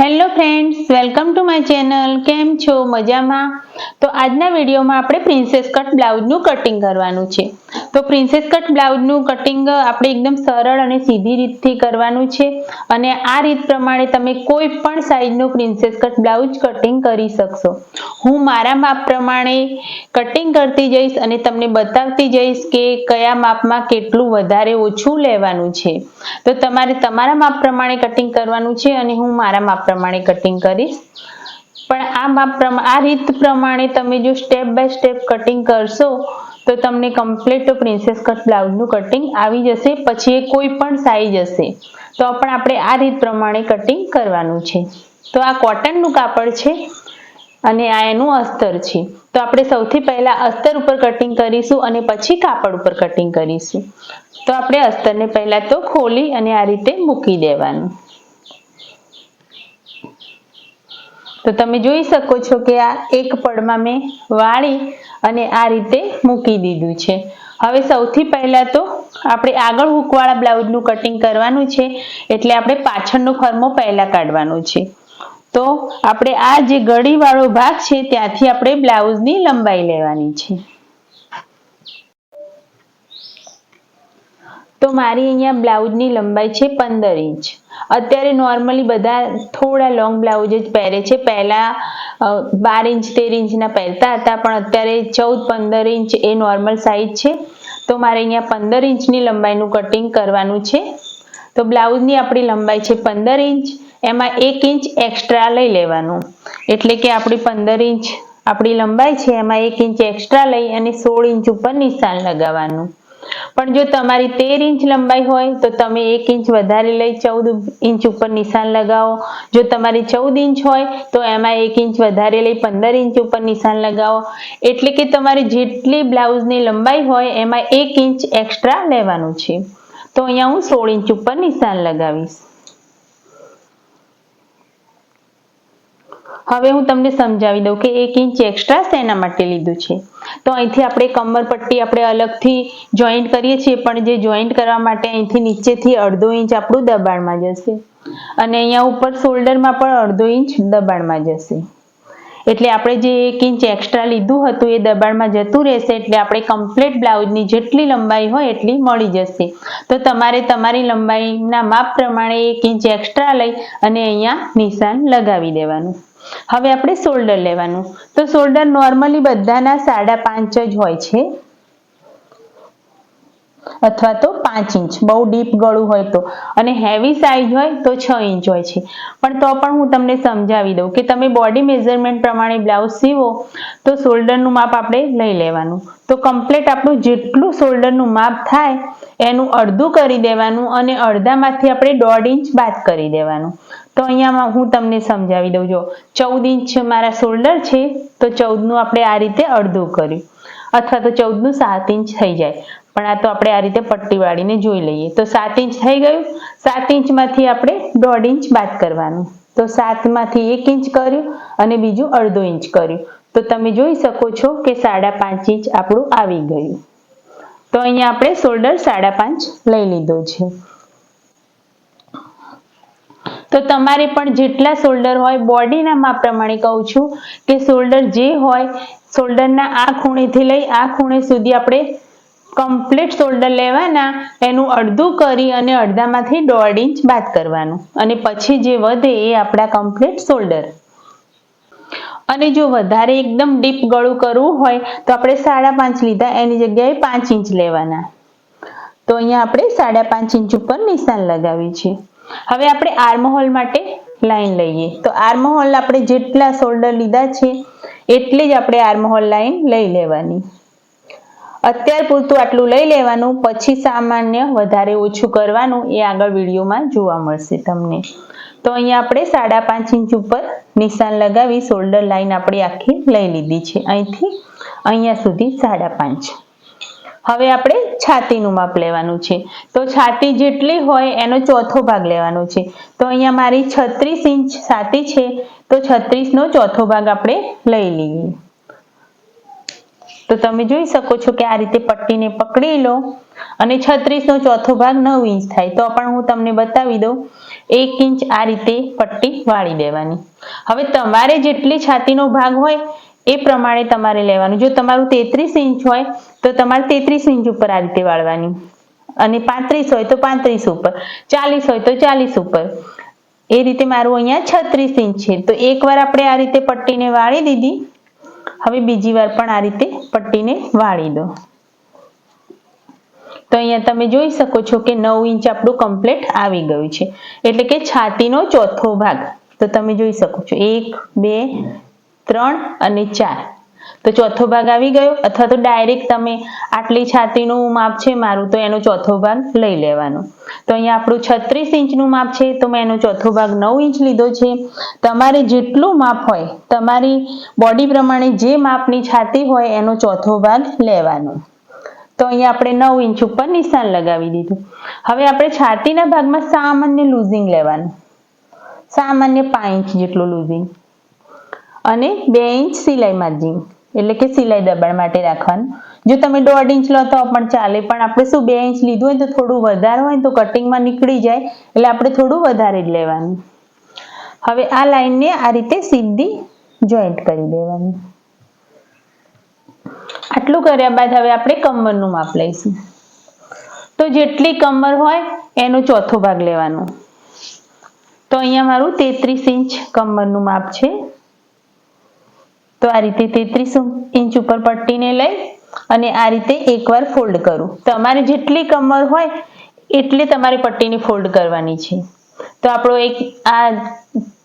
Hello friends welcome to my channel કેમ છો? મજામાં? તો આજના વિડીયોમાં આપણે પ્રિન્સેસ કટ બ્લાઉઝનું કટિંગ કરવાનું છે. તો પ્રિન્સેસ કટ બ્લાઉઝનું કટિંગ આપણે એકદમ સરળ અને સીધી રીતથી કરવાનું છે. અને આ રીત પ્રમાણે તમે કોઈ પણ સાઈઝનું પ્રિન્સેસ કટ બ્લાઉઝ કટિંગ કરી શકશો. હું મારા માપ પ્રમાણે કટિંગ કરતી જઈશ અને તમને બતાવતી જઈશ કે કયા માપમાં કેટલું વધારે ઓછું લેવાનું છે. તો તમારે તમારા માપ પ્રમાણે કટિંગ કરવાનું છે અને હું મારા માપ પ્રમાણે કટિંગ કરીશ. પણ આ માપ આ રીત પ્રમાણે તમે જો સ્ટેપ બાય સ્ટેપ કટિંગ કરશો તો તમને કમ્પ્લીટ પ્રિન્સેસ કટ બ્લાઉઝનું કટિંગ આવી જશે, પછી એ કોઈ પણ સાઈઝ હશે. તો પણ આપણે આ રીત પ્રમાણે કટિંગ કરવાનું છે. તો આ કોટનનું કાપડ છે અને આ એનું અસ્તર છે. તો આપણે સૌથી પહેલાં અસ્તર ઉપર કટિંગ કરીશું અને પછી કાપડ ઉપર કટિંગ કરીશું. તો આપણે અસ્તરને પહેલા તો ખોલી અને આ રીતે મૂકી દેવાનું. તો તમે જોઈ શકો છો કે આ એક પડમાં મેં વાળી અને આ રીતે મૂકી દીધું છે. હવે સૌથી પહેલાં તો આપણે આગળ હૂકવાળા બ્લાઉઝનું કટિંગ કરવાનું છે, એટલે આપણે પાછળનો ફરમો પહેલાં કાઢવાનો છે. તો આપણે આ જે ગળીવાળો ભાગ છે, ત્યાંથી આપણે બ્લાઉઝની લંબાઈ લેવાની છે. તો મારી અહીંયા બ્લાઉઝની લંબાઈ છે પંદર ઇંચ. અત્યારે નોર્મલી બધા થોડા લોંગ બ્લાઉઝ જ પહેરે છે. પહેલા બાર ઇંચ તેર ઇંચના પહેરતા હતા, પણ અત્યારે ચૌદ, પંદર ઇંચ એ નોર્મલ સાઈઝ છે. તો મારે અહીંયા પંદર ઇંચની લંબાઈનું કટિંગ કરવાનું છે. તો બ્લાઉઝની આપણી લંબાઈ છે પંદર ઇંચ એમાં એક ઇંચ એક્સ્ટ્રા લઈ લેવાનું. એટલે કે આપણી પંદર ઇંચ આપણી લંબાઈ છે, એમાં એક ઇંચ એક્સ્ટ્રા લઈ અને સોળ ઇંચ ઉપર નિશાન લગાવવાનું. પણ જો તમારી તેર ઇંચ લંબાઈ હોય, તો તમે એક ઇંચ વધારે લઈ ચૌદ ઇંચ ઉપર નિશાન લગાવો. જો તમારી ચૌદ ઇંચ હોય, તો એમાં એક ઇંચ વધારે લઈ પંદર ઇંચ ઉપર નિશાન લગાવો. એટલે કે તમારી જેટલી બ્લાઉઝની લંબાઈ હોય, એમાં એક ઇંચ એક્સ્ટ્રા લેવાનું છે. તો અહીંયા હું સોળ ઇંચ ઉપર નિશાન લગાવીશ. હવે હું તમને સમજાવી દઉં કે એક ઇંચ એક્સ્ટ્રા શેના માટે લીધું છે? તો અહીંથી આપણે કમર પટ્ટી આપણે અલગથી જોઈન્ટ કરીએ છીએ, પણ જે જોઈન્ટ કરવા માટે અહીંથી નીચેથી અડધો ઇંચ આપણું દબાણમાં જશે. અને અહીંયા ઉપર શોલ્ડરમાં પણ અડધો ઇંચ દબાણમાં જશે. એટલે આપણે જે એક ઇંચ એક્સ્ટ્રા લીધું હતું, એ દબાણમાં જતું રહેશે, એટલે આપણે કમ્પ્લીટ બ્લાઉઝની જેટલી લંબાઈ હોય એટલી મળી જશે. તો તમારે તમારી લંબાઈના માપ પ્રમાણે એક ઇંચ એક્સ્ટ્રા લઈ અને અહીંયા નિશાન લગાવી દેવાનું. હવે આપણે શોલ્ડર લેવાનું. તો શોલ્ડર નોર્મલી બધાના સાડા પાંચ જ હોય છે. અથવા તો પાંચ ઇંચ. બહુ ડીપ ગળું હોય તો. અને હેવી સાઇઝ હોય તો છ ઇંચ હોય છે. પણ તો પણ હું તમને સમજાવી દઉં કે તમે બોડી મેઝરમેન્ટ પ્રમાણે બ્લાઉઝ સીવો, તો શોલ્ડરનું માપ આપણે લઈ લેવાનું. તો કમ્પ્લીટ આપણું જેટલું શોલ્ડરનું માપ થાય, એનું અડધું કરી દેવાનું અને અડધામાંથી આપણે દોઢ ઇંચ બાદ કરી દેવાનું. તો અહીંયા હું તમને સમજાવી દઉં. જો, ચૌદ ઇંચ મારા શોલ્ડર છે, તો ચૌદનું આપણે આ રીતે અડધું કર્યું. અથવા તો ચૌદનું સાત ઇંચ થઈ જાય. પણ આ તો આપણે આ રીતે પટ્ટી વાળીને જોઈ લઈએ. તો સાત ઇંચ થઈ ગયું. સાત ઇંચમાંથી આપણે દોઢ ઇંચ બાદ કરવાનું. તો સાતમાંથી એક ઇંચ કર્યું અને બીજું અડધો ઇંચ કર્યું. તો તમે જોઈ શકો છો કે સાડા પાંચ ઇંચ આપણું આવી ગયું. તો અહીંયા આપણે શોલ્ડર સાડા પાંચ લઈ લીધો છે. તો તમારે પણ જેટલા શોલ્ડર હોય બોડીના માપ પ્રમાણે કહું છું કે શોલ્ડર જે હોય શોલ્ડરના આ ખૂણેથી લઈ આ ખૂણે સુધી આપણે કમ્પ્લીટ શોલ્ડર લેવાના, એનું અડધું કરી અને અડધામાંથી દોઢ ઇંચ બાદ કરવાનું. અને પછી જે વધે એ આપણા કમ્પ્લીટ શોલ્ડર અને જો વધારે એકદમ ડીપ ગળું કરવું હોય, તો આપણે સાડા પાંચ લીધા, એની જગ્યાએ પાંચ ઇંચ લેવાના. તો અહીંયા આપણે સાડા પાંચ ઇંચ ઉપર નિશાન લગાવી છે હવે આપણે આર્મહોલ માટે લાઈન લઈએ. તો આર્મહોલ આપણે જેટલા શોલ્ડર લીધા છે, એટલી જ આપણે આર્મહોલ લાઈન લઈ લેવાની. અત્યાર પૂરતું આટલું લઈ લેવાનું, પછી સામાન્ય વધારે ઓછું કરવાનું એ આગળ વિડીયોમાં જોવા મળશે તમને. તો અહીંયા આપણે સાડા પાંચ ઇંચ ઉપર નિશાન લગાવી શોલ્ડર લાઈન આપણે આખી લઈ લીધી છે. અહીંથી અહીંયા સુધી સાડા પાંચ. હવે આપણે છાતીનું માપ લેવાનું છે. તો છાતી જેટલી હોય એનો ચોથો ભાગ લેવાનો છે. તો અહીંયા મારી છત્રીસ ઇંચ છાતી છે. તો છત્રીસનો ચોથો ભાગ આપણે લઈ લઈએ. તો તમે જોઈ શકો છો કે આ રીતે પટ્ટીને પકડી લો. અને છત્રીસનો ચોથો ભાગ નવ ઇંચ થાય. તો પણ હું તમને બતાવી દઉં. એક ઇંચ આ રીતે પટ્ટી વાળી દેવાની. હવે તમારે જેટલી છાતીનો ભાગ હોય એ પ્રમાણે તમારે લેવાનું. જો તમારું તેત્રીસ ઇંચ હોય તો તમારે તેત્રીસ ઇંચ ઉપર આ રીતે વાળવાની. અને પાંત્રીસ હોય તો પાંત્રીસ ઉપર, ચાલીસ હોય તો ચાલીસ ઉપર. એ રીતે મારું અહીંયા છત્રીસ ઇંચ છે. તો એકવાર આપણે આ રીતે પટ્ટીને વાળી દીધી. હવે બીજી વાર પણ આ રીતે પટ્ટીને વાળી દો. તો અહીંયા તમે જોઈ શકો છો કે નવ ઇંચ આપણું કમ્પ્લીટ આવી ગયું છે. એટલે કે છાતીનો ચોથો ભાગ. તો તમે જોઈ શકો છો. એક, બે, ત્રણ અને ચાર. તો ચોથો ભાગ આવી ગયો. અથવા તો ડાયરેક્ટ તમે આટલી છાતીનું માપ છે મારું, તો એનો ચોથો ભાગ લઈ લેવાનો. તો અહીંયા આપણું છત્રીસ ઇંચનું માપ છે, તો મેં એનો ચોથો ભાગ નવ ઇંચ લીધો છે. તમારે જેટલું માપ હોય, તમારી બોડી પ્રમાણે જે માપની છાતી હોય, એનો ચોથો ભાગ લેવાનો. તો અહીંયા આપણે નવ ઇંચ ઉપર નિશાન લગાવી દીધું. હવે આપણે છાતીના ભાગમાં સામાન્ય લૂઝિંગ લેવાનું. સામાન્ય પાંચ ઇંચ જેટલું લૂઝિંગ અને બે ઇંચ સિલાઈ માર્જિંગ એટલે કે સિલાઈ દબાણ માટે રાખવાનું. જો તમે દોઢ ઇંચ લો તો પણ ચાલે, પણ આપણે શું બે ઇંચ લીધું હોય તો થોડું વધારે હોય તો કટિંગમાં નીકળી જાય, એટલે આપણે થોડું વધારે જ લેવાનું. હવે આ લાઈનને આ રીતે સીધી જોઈન્ટ કરી દેવાની. આટલું કર્યા બાદ હવે આપણે કમરનું માપ લઈશું. તો જેટલી કમર હોય એનો ચોથો ભાગ લેવાનો. તો અહીંયા મારું તેત્રીસ ઇંચ કમરનું માપ છે. તો આ રીતે તેત્રીસ ઇંચ ઉપર પટ્ટીને લઈ અને આ રીતે એકવાર ફોલ્ડ કરું. તમારે જેટલી કમર હોય એટલી તમારે પટ્ટીને ફોલ્ડ કરવાની છે. તો આપણો એક આ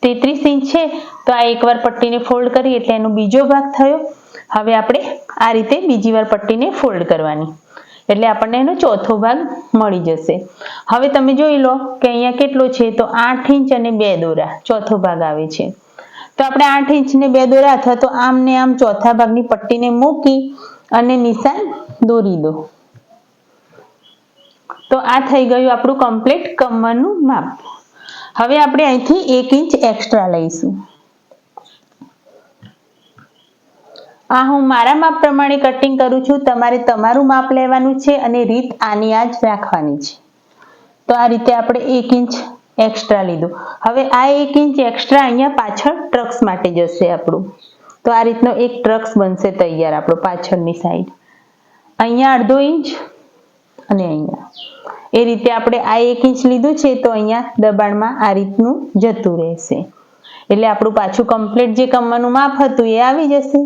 તેત્રીસ ઇંચ છે, તો આ એકવાર પટ્ટીને ફોલ્ડ કરી એટલે એનો બીજો ભાગ થયો. હવે આપણે આ રીતે બીજી વાર પટ્ટીને ફોલ્ડ કરવાની. એટલે આપણને એનો ચોથો ભાગ મળી જશે. હવે તમે જોઈ લો કે અહીંયા કેટલો છે, તો આઠ ઇંચ અને બે દોરા ચોથો ભાગ આવે છે. તો આપણે આઠ ઇંચને બે દોરા અથવા તો આમ ને આમ ચોથા ભાગની પટ્ટીને મૂકી અને નિશાન દોરી દો. તો આ થઈ ગયું આપણું કમ્પ્લીટ કમરનું માપ. હવે આપણે અહીંથી એક ઇંચ એક્સ્ટ્રા લઈશું. આ હું મારા માપ પ્રમાણે કટિંગ કરું છું. તમારે તમારું માપ લેવાનું છે અને રીત આની આ જ રાખવાની છે. તો આ રીતે આપણે એક ઇંચ એક્સ્ટ્રા લીધું. હવે આ એક ઇંચ એક્સ્ટ્રા અહીંયા પાછળ ટ્રક્સ માટે જશે આપણું. તો આ રીતનો એક ટ્રક્સ બનશે તૈયાર આપણો પાછળની સાઈડ અહીંયા અડધો ઇંચ અને અહીંયા. એ રીતે આપણે આ એક ઇંચ લીધું છે તો અહીંયા દબાણમાં આ રીતનું જતું રહેશે. એટલે આપણું પાછું કમ્પ્લીટ જે કમરનું માપ હતું એ આવી જશે.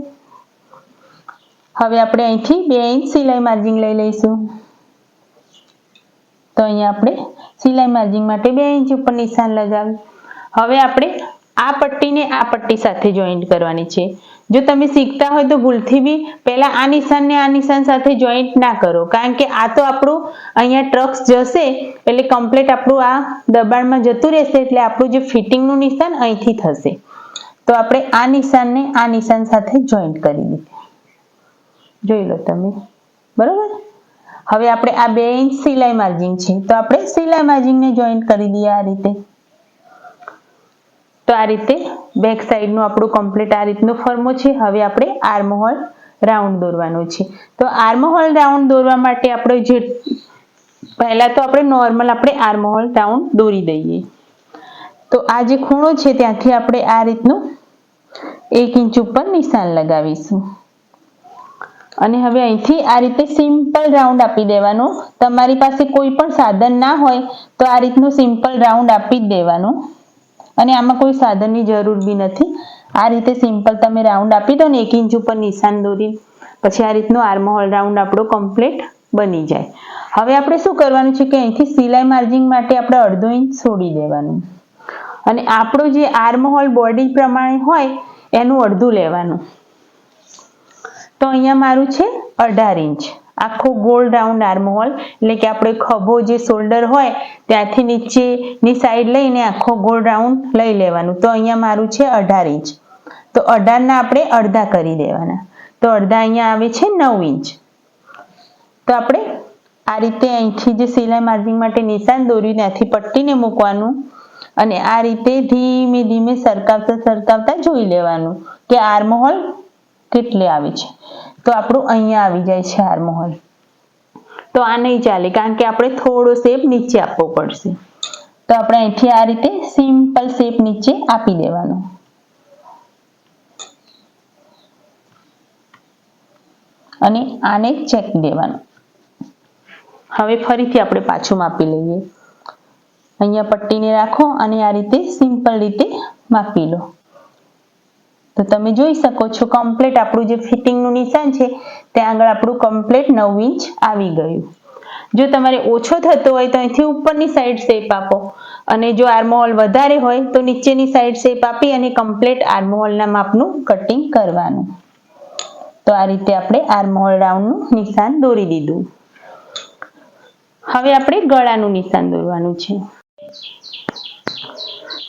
હવે આપણે અહીંથી બે ઇંચ સિલાઈ માર્જિંગ લઈ લઈશું. તો અહીંયા આપણે સિલાઈ માર્જિંગ માટે બે ઇંચ ઉપર નિશાન લગાવ્યું હવે આપણે આ પટ્ટીને આ પટ્ટી સાથે જોઈન્ટ કરવાની છે. જો તમે શીખતા હોય તો ભૂલથી બી પહેલા આ નિશાનને આ નિશાન સાથે જોઈન્ટ ના કરો. કારણ કે આ તો આપણું અહીંયા ટ્રક્સ જશે, એટલે કમ્પ્લીટ આપણું આ દબાણમાં જતું રહેશે, એટલે આપણું જે ફિટિંગનું નિશાન અહીંથી થશે. તો આપણે આ નિશાનને આ નિશાન સાથે જોઈન્ટ કરી દીધું જોઈ લો તમે. બરોબર? હવે આપણે આ બે ઇંચ સિલાઈ માર્જિંગ છે. તો આપણે સિલાઈ માર્જિંગને જોઈન્ટ કરી દઈએ આ રીતે. તો આ રીતે બેક સાઈડનું આપણું કમ્પ્લીટ આ રીતનો ફર્મો છે. હવે આપણે આર્મહોલ રાઉન્ડ દોરવાનો છે. તો આર્મહોલ રાઉન્ડ દોરવા માટે આપણે જે પહેલા તો આપણે નોર્મલ આપણે આર્મહોલ રાઉન્ડ દોરી દઈએ. તો આ જે ખૂણો છે ત્યાંથી આપણે આ રીતનું એક ઇંચ ઉપર નિશાન લગાવીશું. અને હવે અહીંથી આ રીતે સિમ્પલ રાઉન્ડ આપી દેવાનો. તમારી પાસે કોઈ પણ સાધન ના હોય તો આ રીતનું સિમ્પલ રાઉન્ડ આપી જ દેવાનું. અને આમાં કોઈ સાધનની જરૂર બી નથી. આ રીતે સિમ્પલ તમે રાઉન્ડ આપી દો ને એક ઇંચ ઉપર નિશાન દોરી. પછી આ રીતનો આર્મહોલ રાઉન્ડ આપણો કમ્પ્લીટ બની જાય. હવે આપણે શું કરવાનું છે કે અહીંથી સિલાઈ માર્જિંગ માટે આપણે અડધો ઇંચ છોડી દેવાનું. અને આપણો જે આર્મહોલ બોડી પ્રમાણે હોય, એનું અડધું લેવાનું. તો અહીંયા મારું છે અઢાર ઇંચ. આખો ગોળ રાઉન્ડ આર્મ હોલ. એટલે કે આપણે ખભો જે શોલ્ડર હોય, ત્યાંથી નીચેની સાઈડ લઈને આખો ગોળ રાઉન્ડ લઈ લેવાનું. તો અહીંયા મારું છે અઢાર ઇંચ. તો અઢારના આપણે અડધા કરી દેવાના. તો અડધા અહીંયા આવે છે નવ ઇંચ. તો આપણે આ રીતે અહીંથી જે સિલાઈ માર્જિંગ માટે નિશાન દોર્યું, ત્યાંથી પટ્ટીને મૂકવાનું અને આ રીતે ધીમે ધીમે સરકાવતા સરકાવતા જોઈ લેવાનું કે આર્મ હોલ કેટલે આવી છે? તો આપણું અહીંયા આવી જાય છે આર્મહોલ તો આ નહીં ચાલે, કારણ કે આપણે થોડો શેપ નીચે આપવો પડશે. તો આપણે અહીંથી આ રીતે સિમ્પલ શેપ નીચે આપી દેવાનો. અને આને ચેક દેવાનું. હવે ફરીથી આપણે પાછું માપી લઈએ. અહીંયા પટ્ટીને રાખો અને આ રીતે સિમ્પલ રીતે માપી લો. તો તમે જોઈ શકો છો કમ્પ્લીટ આપણું જે ફિટિંગનું નિશાન છે, ત્યાં આગળ આપણું કમ્પ્લીટ નવ ઇંચ આવી ગયું. જો તમારે ઓછો થતો હોય તો અહીંથી ઉપરની સાઈડ શેપ આપો. અને જો આર્મહોલ વધારે હોય તો નીચેની સાઈડ શેપ આપી અને કમ્પ્લીટ આર્મહોલના માપનું કટિંગ કરવાનું. તો આ રીતે આપણે આર્મહોલ રાઉન્ડનું નિશાન દોરી દીધું. હવે આપણે ગળાનું નિશાન દોરવાનું છે.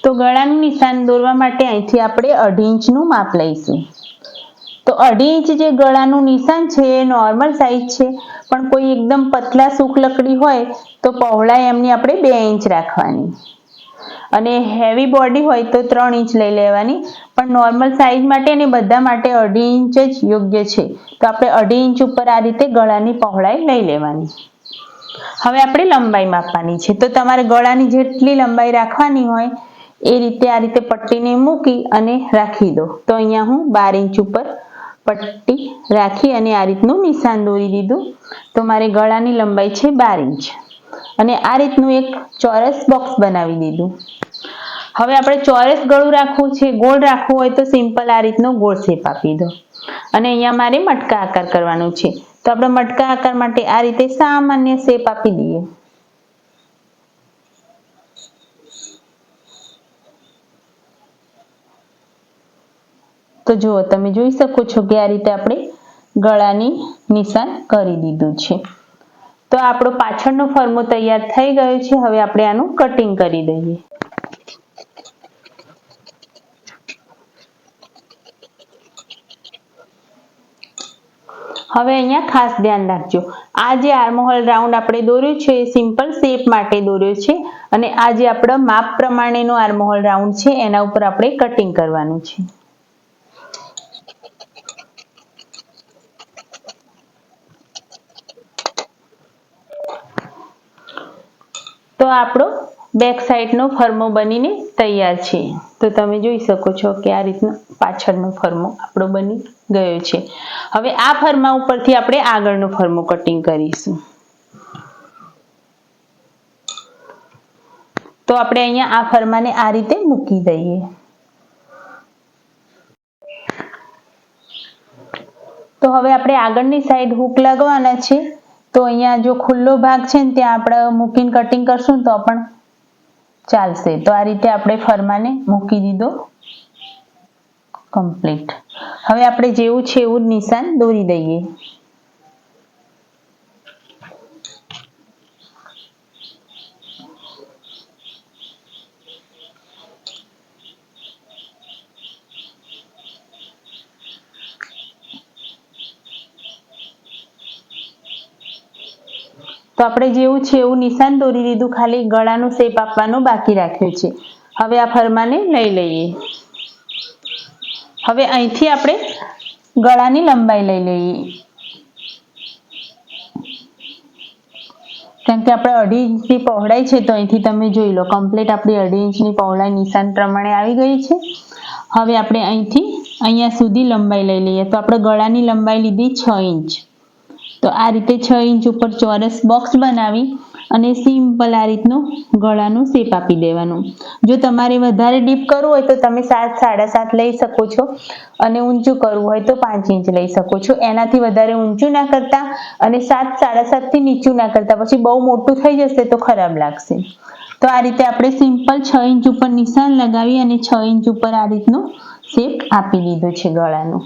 તો ગળાનું નિશાન દોરવા માટે અહીંથી આપણે અઢી ઇંચનું માપ લઈશું. તો અઢી ઇંચ જે ગળાનું નિશાન છે એ નોર્મલ સાઈઝ છે, પણ કોઈ એકદમ પતલા સૂક લકડી હોય તો પહોળાઈ એમની આપણે બે ઇંચ રાખવાની. અને હેવી બોડી હોય તો ત્રણ ઇંચ લઈ લેવાની, પણ નોર્મલ સાઈઝ માટે અને બધા માટે અઢી ઇંચ જ યોગ્ય છે. તો આપણે અઢી ઇંચ ઉપર આ રીતે ગળાની પહોળાઈ લઈ લેવાની. હવે આપણે લંબાઈ માપવાની છે. તો તમારે ગળાની જેટલી લંબાઈ રાખવાની હોય એ રીતે આ રીતે પટ્ટીને મૂકી અને રાખી દો. તો અહીંયા હું બાર ઇંચ ઉપર પટ્ટી રાખી અને આ રીતનું નિશાન દોરી દીધું. તો મારે ગળાની લંબાઈ છે બાર ઇંચ. અને આ રીતનું એક ચોરસ બોક્સ બનાવી દીધું. હવે આપણે ચોરસ ગળું રાખવું છે, ગોળ રાખવું હોય તો સિમ્પલ આ રીતનો ગોળ શેપ આપી દો. અને અહીંયા મારે મટકા આકાર કરવાનો છે. તો આપણે મટકા આકાર માટે આ રીતે સામાન્ય શેપ આપી દઈએ. તો જુઓ, તમે જોઈ શકો છો કે આ રીતે આપણે ગળાની નિશાન કરી દીધું છે. તો આપણો પાછળનો ફર્મો તૈયાર થઈ ગયો છે. હવે આપણે આનું કટિંગ કરી દઈએ. હવે અહીંયા ખાસ ધ્યાન રાખજો. આ જે આર્મહોલ રાઉન્ડ આપણે દોર્યું છે, એ સિમ્પલ શેપ માટે દોર્યો છે અને આ જે આપણા માપ પ્રમાણેનો આર્મહોલ રાઉન્ડ છે, એના ઉપર આપણે કટિંગ કરવાનું છે. તો આપણો બેક સાઈડનો ફર્મો બનીને તૈયાર છે. તો તમે જોઈ શકો છો કે આ રીતનો પાછળનો ફર્મો આપણો બની ગયો છે. હવે આ ફર્મા ઉપરથી આપણે આગળનો ફર્મો કટિંગ કરીશું. તો આપણે અહીંયા આ ફર્માને આ રીતે મૂકી દઈએ. તો હવે આપણે આગળની સાઈડ હૂક લગાવવાના છે. તો અહીંયા જો ખુલ્લો ભાગ છે ને, ત્યાં આપણે મૂકીને કટિંગ કરશું તો પણ ચાલશે. તો આ રીતે આપણે ફરમાને મૂકી દીધો. કમ્પ્લીટ હવે આપણે જેવું છે એવું નિશાન દોરી દઈએ. તો આપણે જેવું છે એવું નિશાન દોરી દીધું, ખાલી ગળાનું શેપ આપવાનું બાકી રાખ્યું છે. હવે આ ફરમાને લઈ લઈએ. હવે અહીંથી આપણે ગળાની લંબાઈ લઈ લઈએ. કેમ કે આપણે અઢી ઇંચની પહોળાઈ છે તો અહીંથી તમે જોઈ લો, કમ્પ્લીટ આપણી અઢી ઇંચની પહોળાઈ નિશાન પ્રમાણે આવી ગઈ છે. હવે આપણે અહીંથી અહીંયા સુધી લંબાઈ લઈ લઈએ. તો આપણે ગળાની લંબાઈ લીધી છ ઇંચ. તો આ રીતે છ ઇંચ ઉપર ચોરસ બોક્સ બનાવી અને સિમ્પલ આ રીતનું ગળાનું શેપ આપી દેવાનું. જો તમારે વધારે ડીપ કરવું હોય તો તમે સાત, સાડા સાત લઈ શકો છો અને ઊંચું કરવું હોય તો પાંચ ઇંચ લઈ શકો છો. એનાથી વધારે ઊંચું ના કરતા અને સાત, સાડા સાતથી નીચું ના કરતા પછી બહુ મોટું થઈ જશે તો ખરાબ લાગશે. તો આ રીતે આપણે સિમ્પલ છ ઇંચ ઉપર નિશાન લગાવી અને છ ઇંચ ઉપર આ રીતનું શેપ આપી દીધો છે ગળાનું.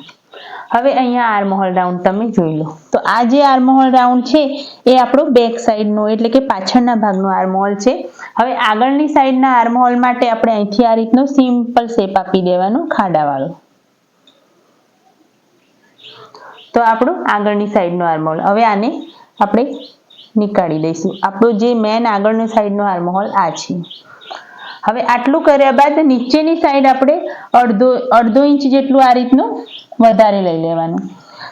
હવે અહીંયા આર્મહોલ રાઉન્ડ તમે જોઈ લો. તો આ જે આર્મહોલ રાઉન્ડ છે, એ આપણો બેક સાઈડનો એટલે કે પાછળના ભાગનો આર્મહોલ છે. હવે આગળની સાઈડના આર્મહોલ માટે આપણે અહીંથી આ રીતનો સિમ્પલ શેપ આપી દેવાનો ખાડાવાળો. તો આપણું આગળની સાઈડનો આર્મહોલ હવે આને આપણે નીકાળી દઈશું. આપણો જે મેન આગળની સાઈડનો આર્મહોલ આ છે. હવે આટલું કર્યા બાદ નીચેની સાઈડ આપણે અડધો અડધો ઇંચ જેટલું આ રીતનું વધારે લઈ લેવાનું.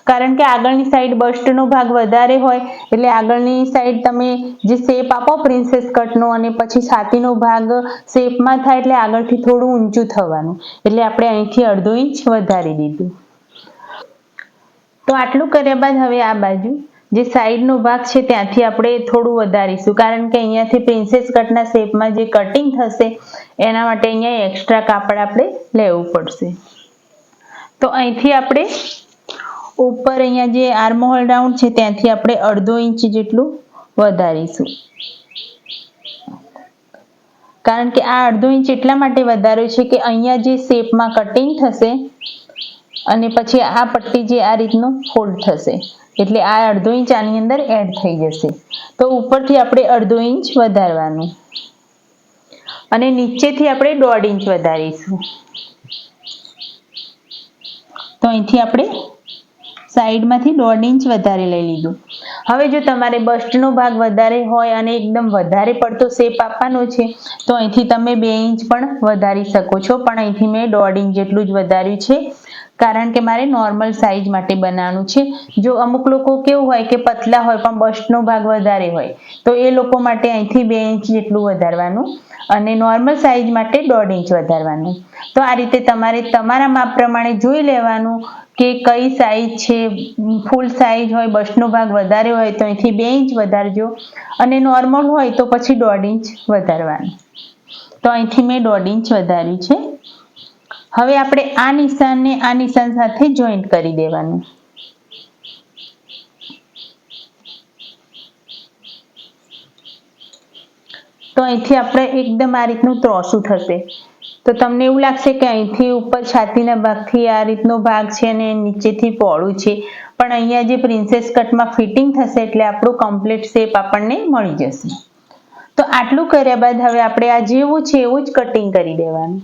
કારણ કે આગળની સાઈડ બસ્ટનો ભાગ વધારે હોય, એટલે આગળની સાઈડ તમે જે શેપ આપો પ્રિન્સેસ કટનો અને પછી છાતીનો ભાગ શેપમાં થાય એટલે આગળથી થોડું ઊંચું થવાનું. એટલે આપણે અહીંથી અડધો ઇંચ વધારી દીધું. તો આટલું કર્યા બાદ હવે આ બાજુ જે સાઈડનો ભાગ છે ત્યાંથી આપણે થોડું વધારીશું. કારણ કે અહીંયાથી પ્રિન્સેસ કટના શેપમાં જે કટિંગ થશે, એના માટે અહીંયા એક્સ્ટ્રા કાપડ આપણે લેવું પડશે. તો અહીંથી આપણે ઉપર અહીંયા જે આર્મહોલ રાઉન્ડ છે ત્યાંથી આપણે અડધો ઇંચ જેટલું વધારીશું. કારણ કે આ અડધો ઇંચ એટલા માટે વધાર્યો છે કે અહીંયા જે શેપમાં કટિંગ થશે અને પછી આ પટ્ટી જે આ રીતનું ફોલ્ડ થશે. એટલે આ અડધો ઇંચ આની અંદર એડ થઈ જશે. તો ઉપરથી આપણે અડધો ઇંચ વધારવાનું. અને નીચેથી આપણે દોઢ ઇંચ વધારીશું. તો અહીંથી આપણે સાઈડમાંથી દોઢ ઇંચ વધારે લઈ લીધું. હવે જો તમારે બસ્ટનો ભાગ વધારે હોય અને એકદમ વધારે પડતો શેપ આપવાનો છે, તો અહીંથી તમે બે ઇંચ પણ વધારી શકો છો. પણ અહીંથી મેં દોઢ ઇંચ જેટલું જ વધાર્યું છે. કારણ કે મારે નોર્મલ સાઈઝ માટે બનાવવાનું છે. જો અમુક લોકો કેવું હોય કે પતલા હોય, પણ બસ્ટનો ભાગ વધારે હોય, તો એ લોકો માટે અહીંથી બે ઇંચ જેટલું વધારવાનું અને નોર્મલ સાઈઝ માટે દોઢ ઇંચ વધારવાનું. તો આ રીતે તમારે તમારા માપ પ્રમાણે જોઈ લેવાનું કે કઈ સાઈઝ છે ફૂલ સાઈઝ હોય બસ્ટનો ભાગ વધારે હોય તો અહીંથી બે ઇંચ વધારજો અને નોર્મલ હોય તો પછી દોઢ ઇંચ વધારવાનું. તો અહીંથી મેં દોઢ ઇંચ વધાર્યું છે. હવે આપણે આ નિશાનને આ નિશાન સાથે જોઈન્ટ કરી દેવાનું. તો અહીંથી આપણે એકદમ આ રીતનું ત્રોસું થશે. તો તમને એવું લાગશે કે અહીંથી ઉપર છાતીના ભાગથી આ રીતનો ભાગ છે અને નીચેથી પહોળું છે. પણ અહીંયા જે પ્રિન્સેસ કટમાં ફિટિંગ થશે એટલે આપણું કમ્પ્લીટ શેપ આપણને મળી જશે. તો આટલું કર્યા બાદ હવે આપણે આ જેવું છે એવું જ કટિંગ કરી દેવાનું.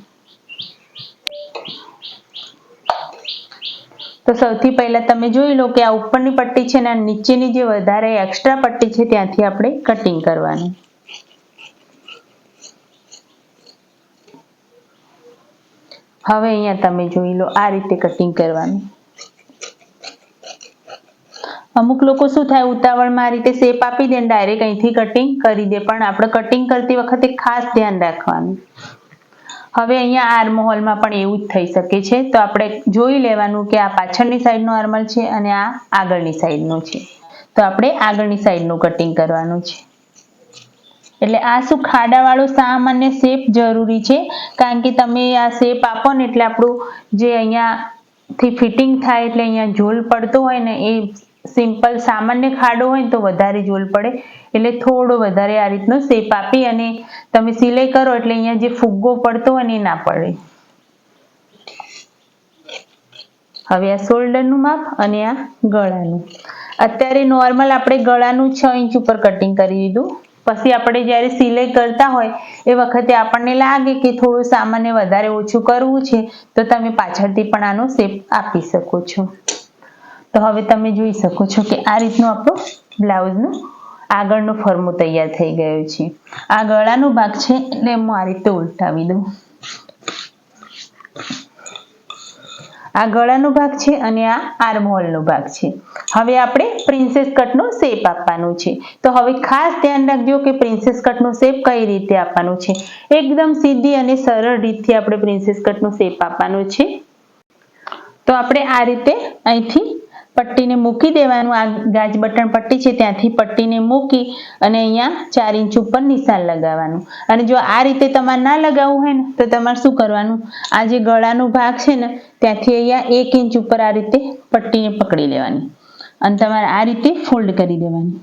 તો સૌથી પહેલા તમે જોઈ લો કે આ ઉપરની પટ્ટી છે ને નીચેની જે વધારે એક્સ્ટ્રા પટ્ટી છે ત્યાંથી આપણે કટિંગ કરવાનું. હવે અહીંયા તમે જોઈ લો આ રીતે કટિંગ કરવાનું. અમુક લોકો શું થાય, ઉતાવળમાં આ રીતે શેપ આપી દે ડાયરેક્ટ અહીંથી કટિંગ કરી દે, પણ આપણે કટિંગ કરતી વખતે ખાસ ધ્યાન રાખવાનું. હવે અહીંયા આર્મહોલમાં પણ એવું જ થઈ શકે છે. તો આપણે જોઈ લેવાનું કે આ પાછળની સાઈડનો આર્મલ છે અને આ આગળની સાઈડનું છે. તો આપણે આગળની સાઈડનું કટિંગ કરવાનું છે. એટલે આ શું ખાડાવાળો સામાન્ય શેપ જરૂરી છે? કારણ કે તમે આ શેપ આપો ને એટલે આપણું જે અહીંયાથી ફિટિંગ થાય એટલે અહીંયા ઝોલ પડતો હોય ને એ સિમ્પલ સામાન્ય ખાડો હોય તો વધારે જોલ પડે. એટલે થોડો વધારે આ રીતનો શેપ આપી અને તમે સિલાઈ કરો એટલે અહીંયા જે ફુગ્ગો પડતો હોય ને ના પડે. હવે આ શોલ્ડરનું માપ અને આ ગળાનું. અત્યારે નોર્મલ આપણે ગળાનું છ ઇંચ ઉપર કટિંગ કરી દીધું. પછી આપણે જ્યારે સિલાઈ કરતા હોય એ વખતે આપણને લાગે કે થોડું સામાન્ય વધારે ઓછું કરવું છે, તો તમે પાછળથી પણ આનો શેપ આપી શકો છો. તો હવે તમે જોઈ શકો છો કે આ રીતનું આપણું બ્લાઉઝનું આગળનું ફરમું તૈયાર થઈ ગયું છે. આ ગળાનો ભાગ છે એટલે હું આ રીતે ઉલટાવી દઉં. આ ગળાનો ભાગ છે અને આ આર્મહોલનો ભાગ છે. હવે આપણે પ્રિન્સેસ કટનો શેપ આપવાનો છે. તો હવે ખાસ ધ્યાન રાખજો કે પ્રિન્સેસ કટનો શેપ કઈ રીતે આપવાનો છે. એકદમ સીધી અને સરળ રીતથી આપણે પ્રિન્સેસ કટનો શેપ આપવાનો છે. તો આપણે આ રીતે અહીંથી પટ્ટીને મૂકી દેવાનું. આ ગાજ બટન પટ્ટી છે ત્યાંથી પટ્ટીને મૂકી અને અહીંયા ચાર ઇંચ ઉપર નિશાન લગાવવાનું. અને જો આ રીતે તમારે ના લગાવવું હોય ને, તો તમારે શું કરવાનું? આ જે ગળાનો ભાગ છે ને, ત્યાંથી અહીંયા એક ઇંચ ઉપર આ રીતે પટ્ટીને પકડી લેવાની. અને તમારે આ રીતે ફોલ્ડ કરી દેવાની.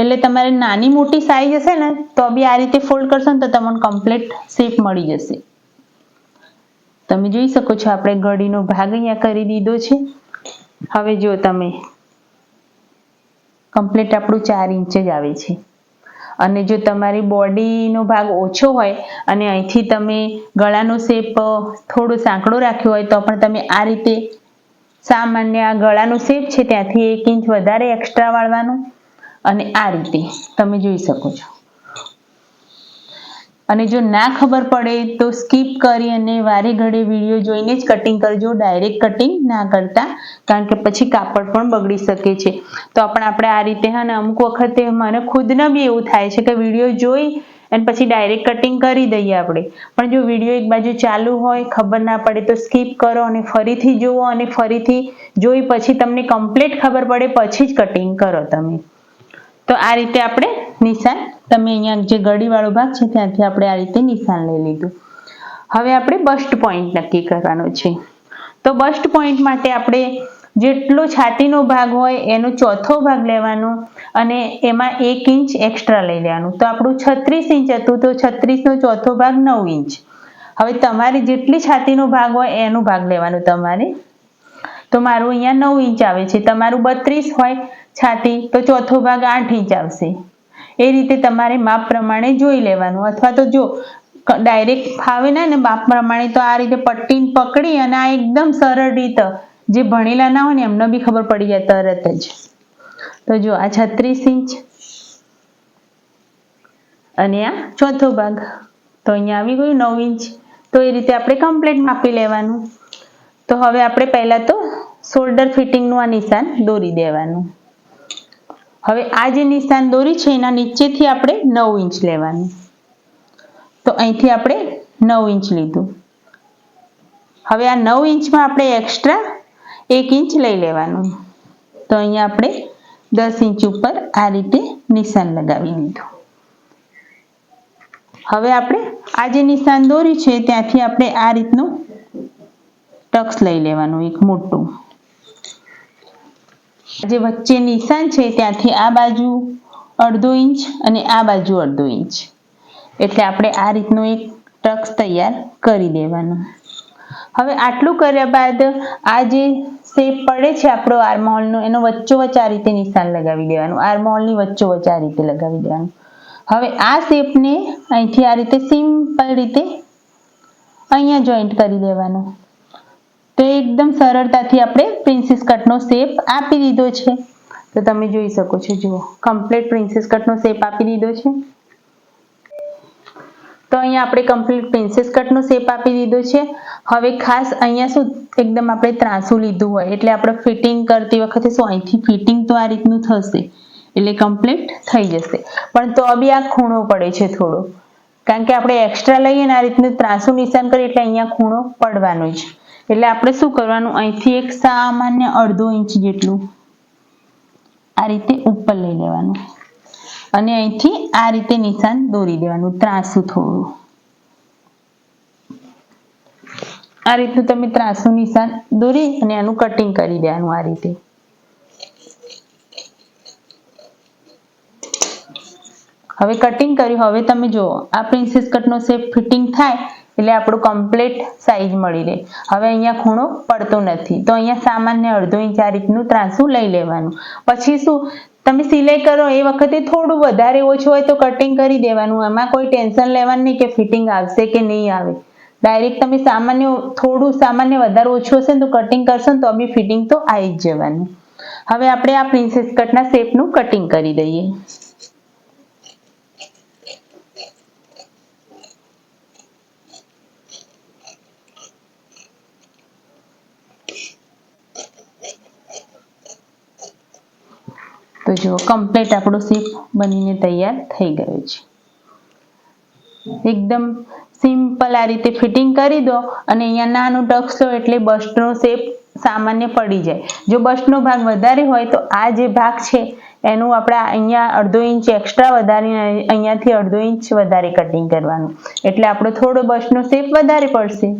એટલે તમારે નાની મોટી સાઈઝ હશે ને, તો બી આ રીતે ફોલ્ડ કરશો ને, તો તમને કમ્પ્લીટ શેપ મળી જશે. તમે જોઈ શકો છો, આપણે ગળીનો ભાગ અહીંયા કરી દીધો છે. હવે જો તમે કમ્પ્લીટ આપણું ચાર ઇંચ જ આવે છે. અને જો તમારી બોડીનો ભાગ ઓછો હોય અને અહીંથી તમે ગળાનો શેપ થોડો સાંકડો રાખ્યો હોય તો પણ તમે આ રીતે સામાન્ય આ ગળાનો શેપ છે, ત્યાંથી એક ઇંચ વધારે એક્સ્ટ્રા વાળવાનું. અને આ રીતે તમે જોઈ શકો છો. અને જો ના ખબર પડે તો સ્કીપ કરી અને વારે ઘડે વીડિયો જોઈને જ કટિંગ કરજો ડાયરેક્ટ કટિંગ ના કરતા, કારણ કે પછી કાપડ પણ બગડી શકે છે. તો પણ આપણે આ રીતે હા ને અમુક વખતે મને ખુદને બી એવું થાય છે કે વીડિયો જોઈ અને પછી ડાયરેક્ટ કટિંગ કરી દઈએ આપણે. પણ જો વીડિયો એક બાજુ ચાલુ હોય, ખબર ના પડે તો સ્કીપ કરો અને ફરીથી જુઓ અને ફરીથી જોઈ પછી તમને કમ્પ્લીટ ખબર પડે, પછી જ કટિંગ કરો તમે. તો આ રીતે આપણે નિશાન. તમે અહીંયા જે ગળીવાળો ભાગ છે ત્યાંથી આપણે આ રીતે નિશાન લઈ લીધું. હવે આપણે બસ્ટ પોઈન્ટ નક્કી કરવાનો છે. તો બસ્ટ પોઈન્ટ માટે આપણે જેટલો છાતીનો ભાગ હોય એનો ચોથો ભાગ લેવાનો અને એમાં એક ઇંચ એક્સ્ટ્રા લઈ લેવાનું. તો આપણું છત્રીસ ઇંચ હતું તો છત્રીસનો ચોથો ભાગ નવ ઇંચ. હવે તમારે જેટલી છાતીનો ભાગ હોય એનો ભાગ લેવાનો તમારે. તો મારું અહીંયા નવ ઇંચ આવે છે. તમારું બત્રીસ હોય છાતી તો ચોથો ભાગ આઠ ઇંચ આવશે. એ રીતે તમારે માપ પ્રમાણે જોઈ લેવાનું. અથવા તો જો ડાયરેક્ટ ફાવે ના ને માપ પ્રમાણે તો આ રીતે પટ્ટી પકડી અને આ એકદમ સરળ રીત, જે ભણેલા ના હોય ને એમને બી ખબર પડી જાય તરત જ. તો જો આ છત્રીસ ઇંચ અને આ ચોથો ભાગ. તો અહીંયા આવી ગયું નવ ઇંચ. તો એ રીતે આપણે કમ્પ્લીટ માપી લેવાનું. તો હવે આપણે પહેલા તો શોલ્ડર ફિટિંગનું આ નિશાન દોરી દેવાનું. હવે આ જે નિશાન દોરી છે, એના નીચેથી આપણે નવ ઇંચ લેવાનું. તો અહીંથી આપણે નવ ઇંચ લીધું. હવે આ નવ ઇંચમાં આપણે એક્સ્ટ્રા એક ઇંચ લઈ લેવાનું. તો અહીંયા આપણે દસ ઇંચ ઉપર આ રીતે નિશાન લગાવી દીધું હવે આપણે આ જે નિશાન દોરી છે, ત્યાંથી આપણે આ રીતનું ટક્સ લઈ લેવાનું, એક મોટું. જે વચ્ચે નિશાન છે ત્યાંથી આ બાજુ અડધો ઇંચ અને આ બાજુ અડધો ઇંચ. એટલે આપણે આ રીતનું એક ટક્સ તૈયાર કરી દેવાનું. હવે આટલું કર્યા બાદ આ જે શેપ પડે છે આપણો આર્મહોલનો એનો વચ્ચોવચ્ચ આ રીતે નિશાન લગાવી દેવાનું. આર્મહોલની વચ્ચોવચ્ચ આ રીતે લગાવી દેવાનું. હવે આ શેપને અહીંથી આ રીતે સિમ્પલ રીતે અહીંયા જોઈન્ટ કરી દેવાનું. તો એકદમ સરળતાથી આપણે પ્રિન્સિસ કટનો શેપ આપી દીધો છે. તો તમે જોઈ શકો છો, જુઓ કમ્પ્લીટ પ્રિન્સેસ કટનો શેપ આપી દીધો છે. તો અહીંયા આપણે કમ્પ્લીટ પ્રિન્સેસ કટનો શેપ આપી દીધો છે. હવે ખાસ અહીંયા શું એકદમ આપણે ત્રાસું લીધું હોય, એટલે આપણે ફિટિંગ કરતી વખતે શું અહીંથી ફિટિંગ તો આ રીતનું થશે, એટલે કમ્પ્લીટ થઈ જશે. પણ તો બી આ ખૂણો પડે છે થોડો. કારણ કે આપણે એક્સ્ટ્રા લઈએ ને આ રીતનું ત્રાસું નિશાન કરીએ, એટલે અહીંયા ખૂણો પડવાનો જ. એટલે આપણે શું કરવાનું? અહીંથી એક સામાન્ય અડધો ઇંચ જેટલું આ રીતે ઉપર લઈ લેવાનું. અને અહીંથી આ રીતે નિશાન દોરી દેવાનું, ત્રાસું થોડું. આ રીતનું તમે ત્રાસું નિશાન દોરી અને એનું કટિંગ કરી દેવાનું આ રીતે. હવે કટિંગ કર્યું. હવે તમે જુઓ, આ પ્રિન્સેસ કટનો શેપ ફિટિંગ થાય એટલે આપણું કમ્પ્લીટ સાઈઝ મળી રહે. હવે અહીંયા ખૂણો પડતો નથી. તો અહીંયા સામાન્ય અડધો ઇંચ આ રીતનું ત્રાંસું લઈ લેવાનું. પછી શું? તમે સિલાઈ કરો એ વખતે થોડું વધારે ઓછું હોય તો કટિંગ કરી દેવાનું. એમાં કોઈ ટેન્શન લેવાનું નહીં કે ફિટિંગ આવશે કે નહીં આવે. ડાયરેક્ટ તમે સામાન્ય થોડું સામાન્ય વધારે ઓછું હશે ને તો કટિંગ કરશો ને તો બી ફિટિંગ તો આવી જ જવાનું. હવે આપણે આ પ્રિન્સેસ કટના શેપનું કટિંગ કરી દઈએ. તો જો કમ્પ્લીટ આપણો શેપ બનીને તૈયાર થઈ ગયો છે. એકદમ સિમ્પલ આ રીતે ફિટિંગ કરી દો અને અહીંયા નાનું ટક્સ એટલે બસ્ટનો શેપ સામાન્ય પડી જાય. જો બસ્ટનો ભાગ વધારે હોય તો આ જે ભાગ છે, એનું આપણે અહીંયા અડધો ઇંચ એક્સ્ટ્રા વધારી અહીંયાથી અડધો ઇંચ વધારે કટિંગ કરવાનું. એટલે આપણો થોડો બસ્ટનો શેપ વધારે પડશે.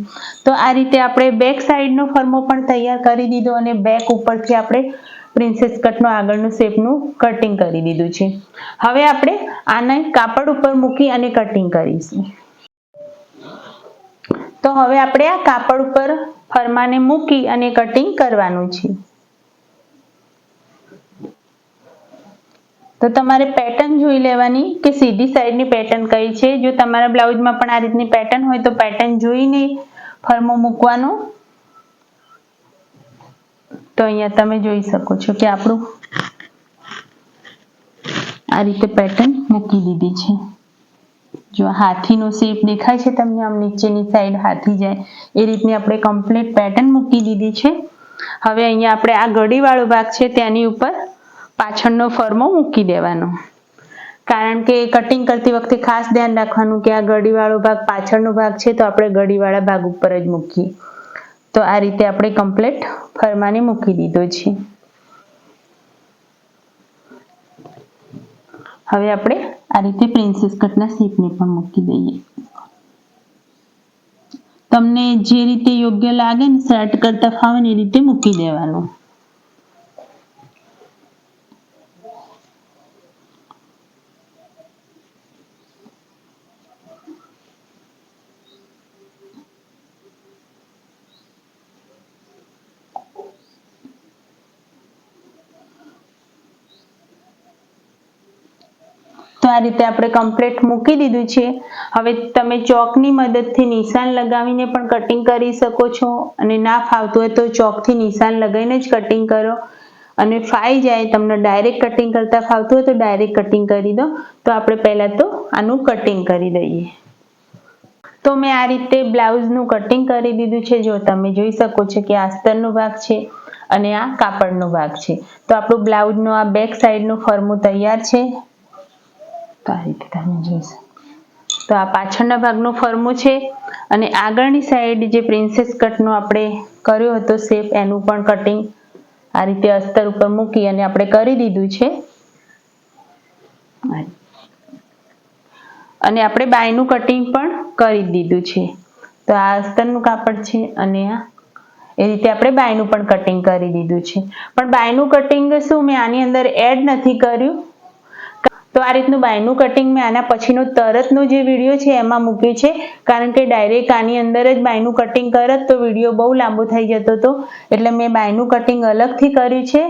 તો આ રીતે આપણે બેક સાઈડનો ફર્મો પણ તૈયાર કરી દીધો અને બેક ઉપરથી આપણે પ્રિન્સેસ કટનો આગળનું શેપનું કટિંગ કરી દીધું છે. હવે આપણે આને કાપડ ઉપર મૂકી અને કટિંગ કરીશું. તો હવે આપણે આ કાપડ ઉપર ફરમાને મૂકી અને કટિંગ કરવાનું છે. તો તમારે પેટર્ન જોઈ લેવાની કે સીધી સાઈડની પેટર્ન કઈ છે? જો તમારા બ્લાઉઝમાં પણ આ રીતની પેટર્ન હોય તો પેટર્ન જોઈને ફરમો મૂકવાનો તો અહીંયા તમે જોઈ શકો છો કે આપણું આ રીતે પેટર્ન મૂકી દીધી છે. જો હાથીનો શેપ દેખાય છે તમને, આમ નીચેની સાઈડ હાથી જાય, એ રીતની આપણે કમ્પ્લીટ પેટર્ન મૂકી દીધી છે. હવે અહીંયા આપણે આ ગળીવાળો ભાગ છે તેની ઉપર પાછળનો ફરમો મૂકી દેવાનો. કારણ કે કટિંગ કરતી વખતે ખાસ ધ્યાન રાખવાનું કે આ ગળીવાળો ભાગ પાછળનો ભાગ છે, તો આપણે ગડીવાળા ભાગ ઉપર જ મૂકીએ. તો આ રીતે આપણે કમ્પ્લીટ ફરમાને મૂકી દીધો છે. હવે આપણે આ રીતે પ્રિન્સેસ કટના શેપને પણ મૂકી દઈએ. તમને જે રીતે યોગ્ય લાગે ને શર્ટ કરતા ફાવે એ રીતે મૂકી દેવાનું. આ રીતે આપણે કમ્પ્લીટ મૂકી દીધું છે. હવે તમે ચોકની મદદથી નિશાન લગાવીને પણ કટિંગ કરી શકો છો અને ના ફાવતું હોય તો ચોકથી નિશાન લગાવીને જ કટિંગ કરો. અને ફાઈ જાય, તમને ડાયરેક્ટ કટિંગ કરતા ફાવતું હોય તો ડાયરેક્ટ કટિંગ કરી દો. તો આપણે પહેલાં તો આનું કટિંગ કરી દઈએ. તો મેં આ રીતે બ્લાઉઝનું કટિંગ કરી દીધું છે. જો તમે જોઈ શકો છો કે આસ્તરનો ભાગ છે અને આ કાપડનો ભાગ છે. તો આપણું બ્લાઉઝનો આ બેક સાઈડનું ફરમું તૈયાર છે. તો આ રીતે તમે જોઈ તો આ પાછળના ભાગનું ફરમું છે અને આગળની સાઈડ જે પ્રિન્સેસ કટનો આપણે કર્યો હતો શેપ એનું પણ કટિંગ આ રીતે અસ્તર ઉપર મૂકી અને આપણે કરી દીધું છે. અને આપણે બાયનું કટિંગ પણ કરી દીધું છે. તો આ અસ્તરનું કાપડ છે અને આ એ રીતે આપણે બાયનું પણ કટિંગ કરી દીધું છે. પણ બાયનું કટિંગ શું મેં આની અંદર એડ નથી કર્યું? આ રીતનું બાયનું કટિંગ મેં આના પછીનો તરતનો જે વીડિયો છે એમાં મૂક્યું છે. કારણ કે ડાયરેક્ટ આની અંદર જ બાયનું કટિંગ કરત તો વીડિયો બહુ લાંબો થઈ જતો હતો એટલે મેં બાયનું કટિંગ અલગથી કર્યું છે.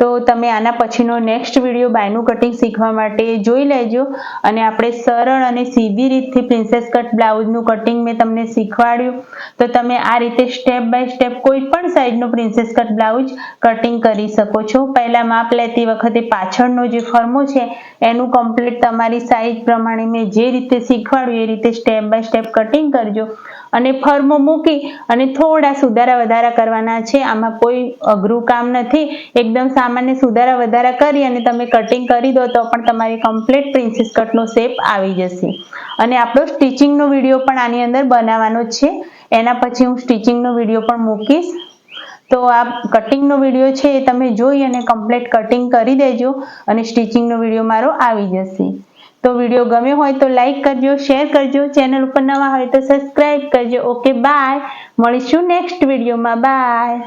તો તમે આના પછીનો નેક્સ્ટ વીડિયો બાયનું કટિંગ શીખવા માટે જોઈ લેજો અને આપણે સરળ અને સીધી રીતથી પ્રિન્સેસ કટ બ્લાઉઝનું કટિંગ મેં તમને શીખવાડ્યું. તો તમે આ રીતે સ્ટેપ બાય સ્ટેપ કોઈ પણ સાઈડનું પ્રિન્સેસ કટ બ્લાઉઝ કટિંગ કરી શકો છો. પહેલા માપ લેતી વખતે પાછળનો જે ફર્મો છે, એનું કમ્પ્લીટ તમારી સાઈઝ પ્રમાણે મેં જે રીતે શીખવાડ્યું એ રીતે સ્ટેપ બાય સ્ટેપ કટિંગ કરજો. અને ફર્મો મૂકી અને થોડા સુધારા વધારા કરવાના છે. આમાં કોઈ અઘરું કામ નથી. એકદમ સામાન્ય સુધારા વધારા કરી અને તમે કટિંગ કરી દો તો પણ તમારી કમ્પ્લીટ પ્રિન્સિસ કટનો શેપ આવી જશે. અને આપણો સ્ટિચિંગનો વીડિયો પણ આની અંદર બનાવવાનો છે. એના પછી હું સ્ટિચિંગનો વીડિયો પણ મૂકીશ. તો આ કટિંગનો વીડિયો છે એ તમે જોઈ અને કમ્પ્લીટ કટિંગ કરી દેજો અને સ્ટિચિંગનો વીડિયો મારો આવી જશે. તો વીડિયો ગમ્યો હોય તો લાઈક કરજો શેર કરજો ચેનલ ઉપર નવા હોય તો સબસ્ક્રાઈબ કરજો. ઓકે બાય મળીશું નેક્સ્ટ વિડીયોમાં. બાય